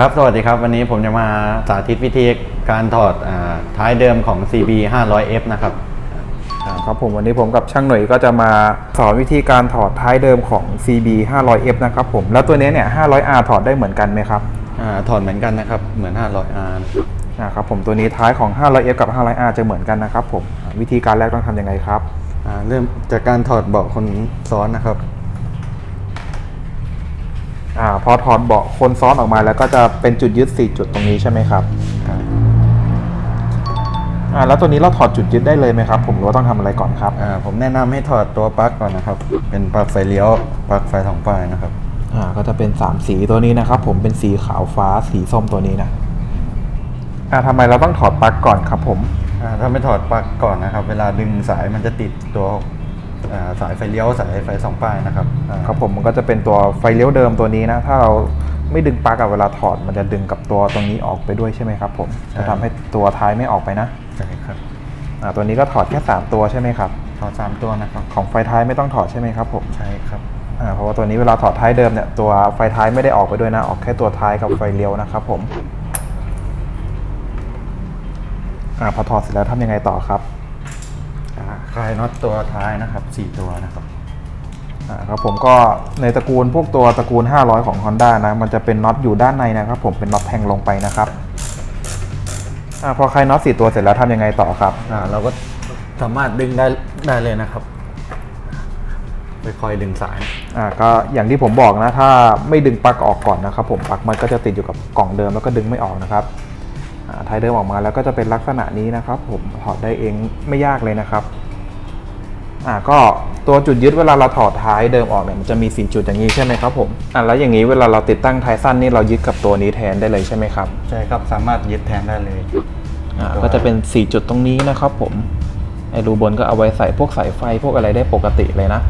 ครับ สวัสดีครับ วันนี้ผมจะมาสาธิตวิธีการถอดอาท้ายเดิมของ CB 500F นะครับ ครับผมวันนี้ผมกับช่างหน่วยก็จะมาสอนวิธีการถอดท้ายเดิมของ CB 500F นะครับผมแล้วตัวนี้เนี่ย 500R ถอดได้เหมือนกันไหมครับอาถอดเหมือนกันนะครับ เหมือน 500R นะครับผมตัวนี้ท้ายของ 500F กับ 500R จะเหมือนกันนะครับผมวิธีการแรกต้องทำยังไงครับ อ่าเริ่มจากการถอดเบาะคนซ้อนนะครับ อ่าพอถอดเบาะคนซ้อนออกมาแล้วก็จะเป็นจุดยึด 4 จุดตรงนี้ใช่ไหมครับอ่าอ่าแล้วตัวนี้เราถอดจุดยึดได้เลยไหมครับ ผมหรือว่าต้องทำอะไรก่อนครับอ่าผมแนะนำให้ถอดตัวปลั๊กก่อนนะครับ เป็นปลั๊กไฟเลี้ยวปลั๊กไฟสองปลายนะครับ อ่าก็จะเป็น 3 สีตัวนี้นะครับ ผมเป็นสีขาวฟ้าสีส้มตัวนี้นะอ่าทำไมเราต้องถอดปลั๊กก่อนครับผม อ่าถ้าไม่ถอดปลั๊กก่อนนะครับ เวลาดึงสายมันจะติดตัวอ่า สายไฟเลี้ยวสายไฟสองปลายนะครับอ่าครับผมมันก็จะเป็นตัวไฟเลี้ยวเดิมตัวนี้นะ ถ้าเราไม่ดึงปลั๊กอะเวลาถอดมันจะดึงกับตัวตรงนี้ออกไปด้วยใช่ไหมครับผมจะทำให้ตัวท้ายไม่ออกไปนะใช่ครับอ่าตัวนี้ก็ถอดแค่ 3 ตัวใช่ไหมครับถอดสามตัวนะครับของไฟท้ายไม่ต้องถอดใช่ไหมครับผมใช่ครับอ่าเพราะว่าตัวนี้เวลาถอดท้ายเดิมเนี่ยตัวไฟท้ายไม่ได้ออกไปด้วยนะออกแค่ตัวท้ายกับไฟเลี้ยวนะครับผมอ่าพอถอดเสร็จแล้วทำยังไงต่อครับอ่า คลายน็อตตัวท้ายนะครับสี่ตัวนะครับอ่าครับผมก็ในตระกูลพวกตัวตระกูล 500 ของ Honda นะมันจะเป็นน็อตอยู่ด้านในนะครับ ผมเป็นน็อตแทงลงไปนะครับอาพอคลายน็อตสี่ตัวเสร็จแล้วทำยังไงต่อครับอ่าเราก็สามารถดึงได้ได้เลยนะครับค่อยๆดึงสายอ่าก็อย่างที่ผมบอกนะ ถ้าไม่ดึงปลั๊กออกก่อนนะครับ ผมปลั๊กมันก็จะติดอยู่กับกล่องเดิมแล้วก็ดึงไม่ออกนะครับอ่าท้ายเดิมออกมาแล้วก็จะเป็นลักษณะนี้นะครับ ผมถอดได้เองไม่ยากเลยนะครับ อ่าก็ตัวจุดยึดเวลาเราถอดท้ายเดิมออกเนี่ยมันจะมี 4 จุดอย่างนี้ใช่ไหมครับผมอ่าแล้วอย่างนี้เวลาเราติดตั้งท้ายสั้นนี่เรายึดกับตัวนี้แทนได้เลยใช่ไหมครับใช่ครับสามารถยึดแทนได้เลยอ่าก็จะเป็น 4 จุดตรงนี้นะครับผมไอ้รูบนก็เอาไว้ใส่พวกสายไฟพวกอะไรได้ปกติเลยนะ